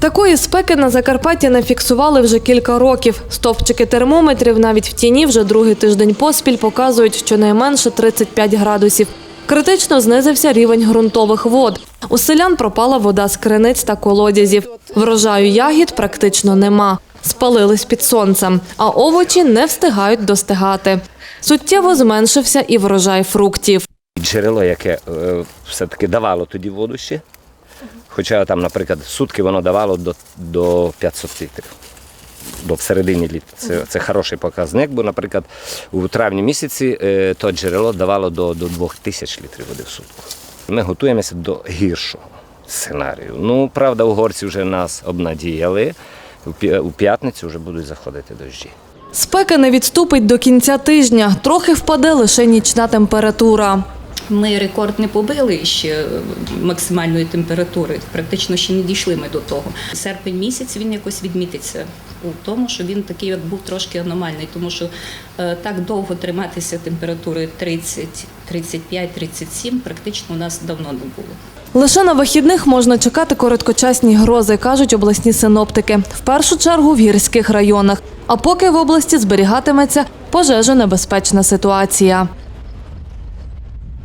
Такої спеки на Закарпатті не фіксували вже кілька років. Стовпчики термометрів навіть в тіні вже другий тиждень поспіль показують щонайменше 35 градусів. Критично знизився рівень ґрунтових вод. У селян пропала вода з криниць та колодязів. Врожаю ягід практично нема. Спалились під сонцем, а овочі не встигають достигати. Суттєво зменшився і врожай фруктів. Джерело, яке е, все-таки давало тоді воду ще. Хоча там, наприклад, сутки воно давало до, до 500 літрів. До всередині літа. Це, це хороший показник, бо, наприклад, у травні місяці е, то джерело давало до, до 2000 літрів води в сутку. Ми готуємося до гіршого сценарію. Ну, правда, угорці вже нас обнадіяли. У п'ятницю вже будуть заходити дощі. Спека не відступить до кінця тижня. Трохи впаде лише нічна температура. Ми рекорд не побили ще максимальної температури. Практично ще не дійшли ми до того. Серпень місяць він якось відмітиться у тому, що він такий от був трошки аномальний, тому що е, так довго триматися температури 30, 35, 37 практично у нас давно не було. Лише на вихідних можна чекати короткочасні грози, кажуть обласні синоптики. В першу чергу в гірських районах. А поки в області зберігатиметься пожежонебезпечна ситуація.